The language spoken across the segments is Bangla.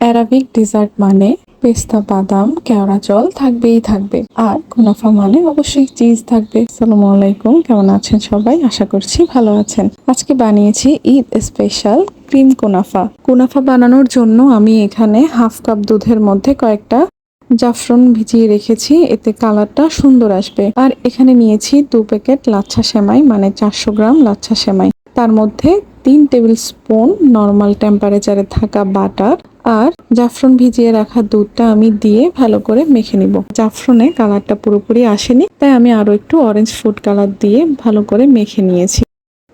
অ্যারাবিক ডেজার্ট মানে পেস্তা, বাদাম, কেওড়া জল থাকবেই থাকবে। আর কুনাফা মানে অবশ্যই চিজ থাকবে। আসসালামু আলাইকুম, কেমন আছেন সবাই? আশা করছি ভালো আছেন। আজকে বানিয়েছি ঈদ স্পেশাল ক্রিম কুনাফা কুনাফা বানানোর জন্য আমি এখানে হাফ কাপ দুধের মধ্যে কয়েকটা জাফরান ভিজিয়ে রেখেছি। এতে কালারটা সুন্দর আসবে। আর এখানে নিয়েছি দু প্যাকেট লাচ্ছা সেমাই মানে চারশো গ্রাম লাচ্ছা সেমাই। তার মধ্যে তিন টেবিল স্পুন নর্মাল টেম্পারেচারে থাকা বাটার আর জাফরান ভিজিয়ে রাখা দুধটা আমি দিয়ে ভালো করে মেখে নিব। জাফরনে কালারটা পুরোপুরি আসেনি, তাই আমি আরও একটু অরেঞ্জ ফুড কালার দিয়ে ভালো করে মেখে নিয়েছি।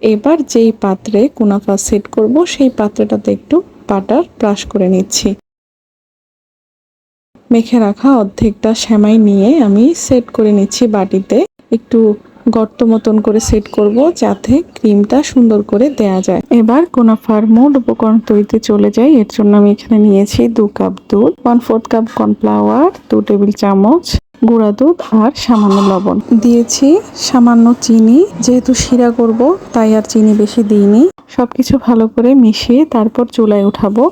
এবার যেই পাত্রে কুনাফা সেট করব, সেই পাত্রটাতে একটু বাটার ব্রাশ করে নিচ্ছি। মেখে রাখা অর্ধেকটা সেমাই নিয়ে আমি সেট করে নিচ্ছি বাটিতে। একটু গর্ত মতন করে সেট করব যাতে ক্রিমটা সুন্দর করে দেয়া যায়। এবার কোনাফার মোট উপকরণ তৈরিতে চলে যাই। এর জন্য আমি এখানে নিয়েছি দু কাপ দুধ ওয়ান ফোর্থ কাপ কর্নফ্লাওয়ার দু টেবিল চামচ, গুঁড়া দুধ আর সামান্য লবণ। দিয়েছি সামান্য চিনি, যেহেতু শিরা করব, তাই আর চিনি বেশি দিইনি। সবকিছু ভালো করে মিশিয়ে তারপর চুলায় উঠাবো।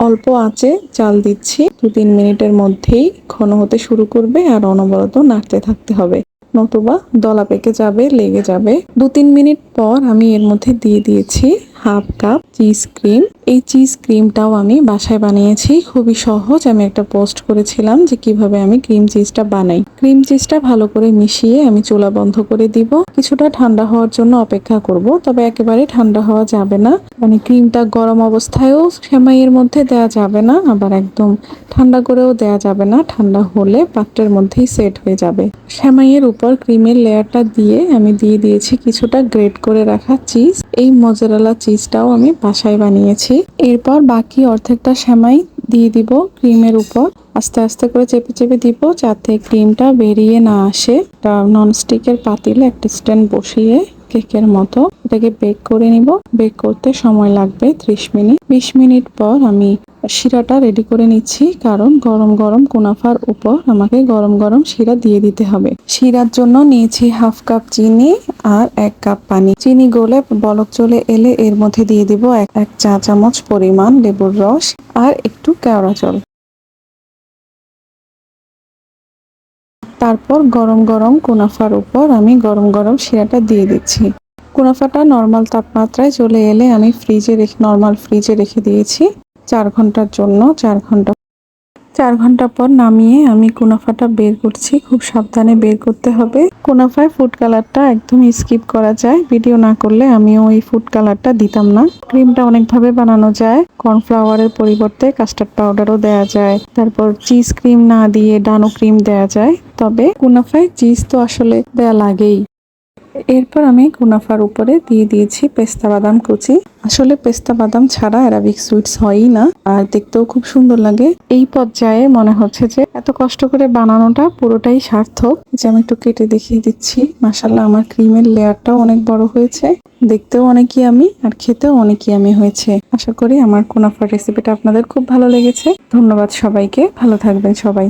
অল্প আঁচে চাল দিচ্ছি। দু তিন মিনিটের মধ্যেই ঘন হতে শুরু করবে আর অনবরত নাড়তে থাকতে হবে। নতুবা দলা পেকে যাবে, লেগে যাবে। দু তিন মিনিট পর আমি এর মধ্যে দিয়ে দিয়েছি হাফ কাপ চিজ ক্রিম। এই চিজ ক্রিমটাও আমি বাসায় বানিয়েছি। খুবই সহজ। আমি একটা পোস্ট করেছিলাম যে কীভাবে আমি ক্রিম চিজটা বানাই। ক্রিম চিজটা ভালো করে মিশিয়ে আমি চুলা বন্ধ করে দিব। কিছুটা ঠান্ডা হওয়ার জন্য অপেক্ষা করব, তবে একেবারে ঠান্ডা হওয়া যাবে না। মানে ক্রিমটা গরম অবস্থায়ও সেমাইয়ের মধ্যে দেওয়া যাবে না, আবার একদম ঠান্ডা করেও দেওয়া যাবে না। ঠান্ডা হলে পাত্রের মধ্যেই সেট হয়ে যাবে। সেমাইয়ের উপর ক্রিমের লেয়ারটা দিয়ে আমি দিয়ে দিয়েছি কিছুটা গ্রেট করে রাখা চিজ এই মজারালা চিজটাও আমি বাসায় বানিয়েছি। এরপর বাকি অর্ধেকটা সেমাই দিয়ে দিব ক্রিমের উপর। আস্তে আস্তে করে চেপে চেপে দিব যাতে ক্রিমটা বেরিয়ে না আসে। নন স্টিকের পাতিলে একটা স্ট্যান্ড বসিয়ে কেকের মতো এটাকে বেক করে নিব। বেক করতে সময় লাগবে ত্রিশ মিনিট। বিশ মিনিট পর আমি শিরাটা রেডি করে নিচ্ছি কারণ গরম গরম কুনাফার উপর আমাকে গরম গরম শিরা দিয়ে দিতে হবে। শিরার জন্য নিয়েছি হাফ কাপ চিনি আর এক কাপ পানি। চিনি গলে বলক চলে এলে এর মধ্যে দিয়ে দিব এক চা চামচ পরিমাণ লেবুর রস আর একটু কেওড়া জল তারপর গরম গরম কুনাফার উপর আমি গরম গরম শিরাটা দিয়ে দিচ্ছি। কুনাফাটা নর্মাল তাপমাত্রায় চলে এলে আমি ফ্রিজে রেখে নর্মাল ফ্রিজে রেখে দিয়েছি। চার ঘণ্টার জন্য, চার ঘণ্টা চার ঘণ্টা পর নামিয়ে আমি কুনাফাটা বের করছি। খুব সাবধানে বের করতে হবে। কুনাফায় ফুড কালারটা একদম স্কিপ করা যায়। ভিডিও না করলে আমিও ওই ফুড কালারটা দিতাম না। ক্রিমটা অনেকভাবে বানানো যায়। কর্নফ্লাওয়ারের পরিবর্তে কাস্টার্ড পাউডারও দেওয়া যায়। তারপর চিজ ক্রিম না দিয়ে ডানো ক্রিম দেওয়া যায়। তবে কুনাফায় চিজ তো আসলে দেয়া লাগেই। এরপর আমি কুনাফার উপরে দিয়ে দিয়েছি পেস্তা বাদাম কুচি। আসলে পেস্তা বাদাম ছাড়া অ্যারাবিক সুইটস হয়ই না, আর দেখতেও খুব সুন্দর লাগে। এই পর্যায়ে মনে হচ্ছে যে এত কষ্ট করে বানানোটা পুরোটাই সার্থক। যে আমি একটু কেটে দেখিয়ে দিচ্ছি মাসাল্লাহ আমার ক্রিমের লেয়ারটাও অনেক বড় হয়েছে। দেখতেও অনেকই আমি, আর খেতেও অনেকই আমি হয়েছে। আশা করি আমার কুনাফার রেসিপিটা আপনাদের খুব ভালো লেগেছে। ধন্যবাদ সবাইকে, ভালো থাকবেন সবাই।